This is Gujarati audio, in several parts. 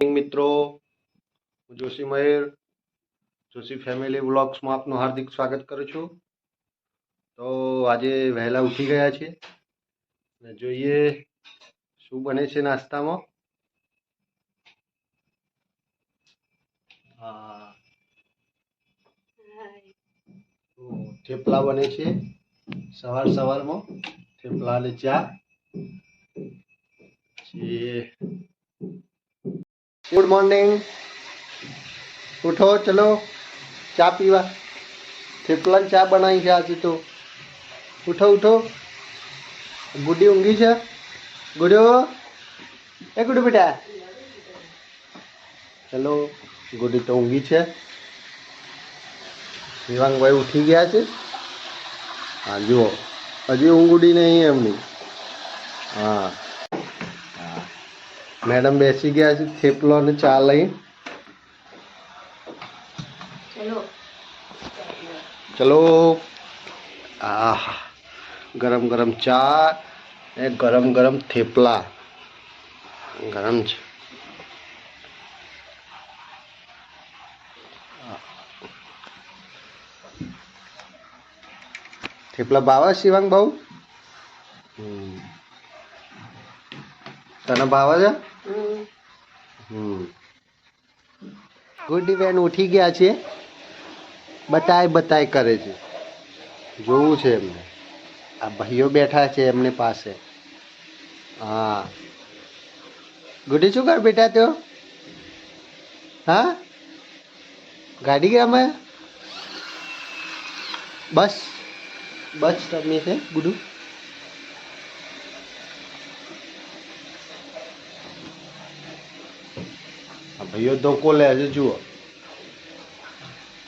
મિત્રો જોશી મહેર, જોશી ફેમિલી વ્લોગ્સમાં આપનું હાર્દિક સ્વાગત કરું છું. તો આજે વહેલા ઉઠી ગયા છે અને જોઈએ શું બને છે નાસ્તામાં. થેપલા બને છે સવાર સવારમાં. થેપલા અને ચા. પછી ગુડ મોર્નિંગ ઉઠો, ચલો. ચા પીવા. થેપલા ચા બનાવી છે આજે તો. ઉઠો ઉઠો. ગુડી ઊંઘી છે. ગુડ્યો એ ગુડુ બેટા. ચલો, ગુડી તો ઊંઘી છે. શિવાંગભાઈ ઉઠી ગયા છે. હા, જુઓ. હજી ઊંઘ ઉડી નહીં એમની. હા. મેડમ બેસી ગયા છે થેપલો અને ચા લઈ. ચલો. આહ ગરમ ગરમ ચા એ ગરમ ગરમ થેપલા. ગરમ છે. થેપલા ભાવે શિવાંગ બહુ તને ભાવે છે હમ ગુડી બેન ઉઠી ગયા છે. બતાય બતાય કરે છે. જોવું છે એમને. આ ભાઈઓ બેઠા છે એમની પાસે. હા. ગુડી શું કર બેટા તો? હા? ગાડી ગમે? બસ. બસ રમીએ છે, ગુડુ. ભાઈઓ ધોકો લે છે જુઓ.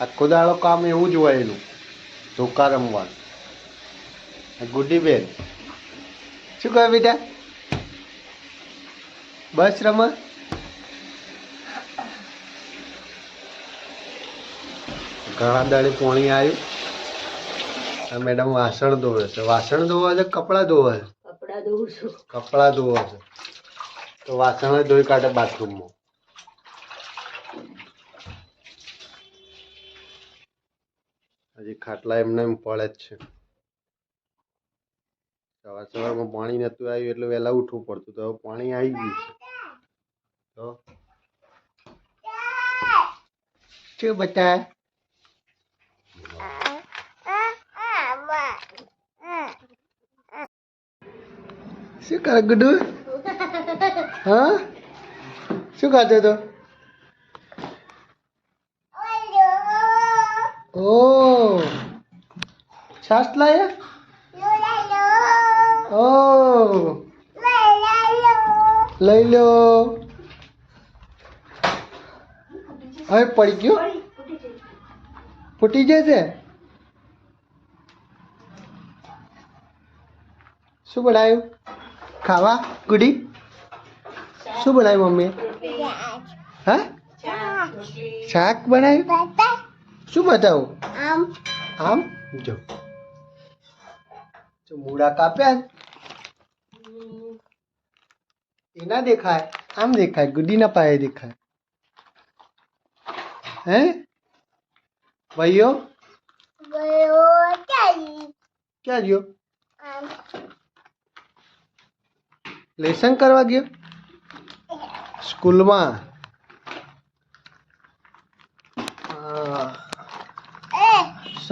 આખો દાડો કામ એવું જ હોય એનું ધોકા રમવાનું. ગુડીબેન ગુડી બેન શું કહે બેટા? બસ રમ? ઘણા દાડે પોણી આવ્યું આ મેડમ વાસણ ધોવે છે. વાસણ ધોવા છે કપડાં ધોવા છે? કપડા ધોવું છું. કપડાં ધોવા છે. તો વાસણ ધોઈ કાઢે બાથરૂમમાં. હજી ખાટલા એમને એમ પડે જ છે. સવાર સવારમાં પાણી નતું આવ્યું એટલે વહેલા ઉઠવું પડતું હવે પાણી આવી ગયું છે. તો? શું બતા શું કરે ગુડુ? હા? શું ખાતો તો ઓ. છાસ લાયા ઓ. લઈ લો. હવે પડી ગયો? ફૂટી જશે? શું બનાવ્યું ખાવા? ગુડી? શું બનાવ્યું મમ્મી હા? શાક બનાવ્યું શું બતાવું? આમ. જો. જો મૂળા કાપ્યા. ને. એ ના દેખાય આમ દેખાય ગુડીના પાયે દેખાય. હે? ભાઈઓ ક્યાં ગયો? લેસન કરવા ગયો? સ્કૂલમાં હા.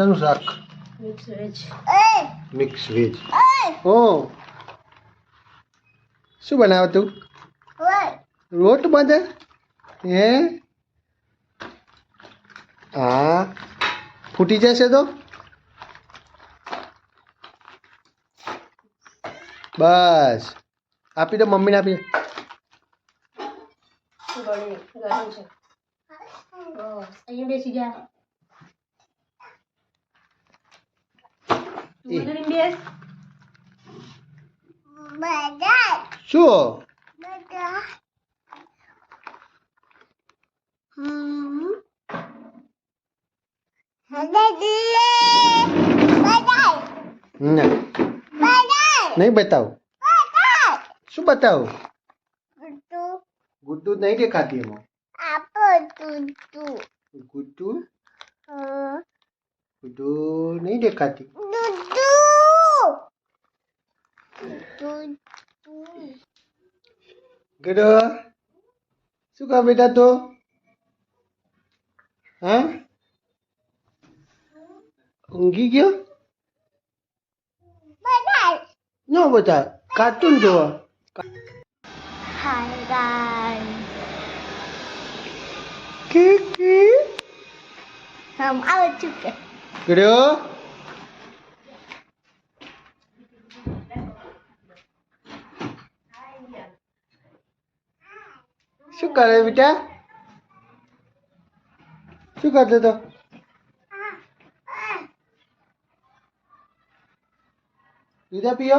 શાનું શાક? મિક્સ વેજ ઓ. શું બનાવે તું? રોટ બાંધે? હે? હા. ફૂટી જશે તો? બસ. આપી દો, મમ્મીને આપી દે. ગળે ગરમ છે બસ અહીંયા બેસી જા તું એ. અંદર બેસ શું ના નહીં બતાવું શું બતાવું ગુડ્ડુ ગુડ્ડુ નહીં દેખાતી એમાં આપો તુતુ ગુડ્ડુ અ ગુડ્ડુ નહીં દેખાતી દુદુ ગડો શું કહે બેટા તો હા? ઊંઘી ગયો? ન બધા કાર્ટૂન જોવા. હાય ગાય કે કે? હમ આવો ચૂકે ગડો કરે બેટા? શું કરતો તો લીધા પીઓ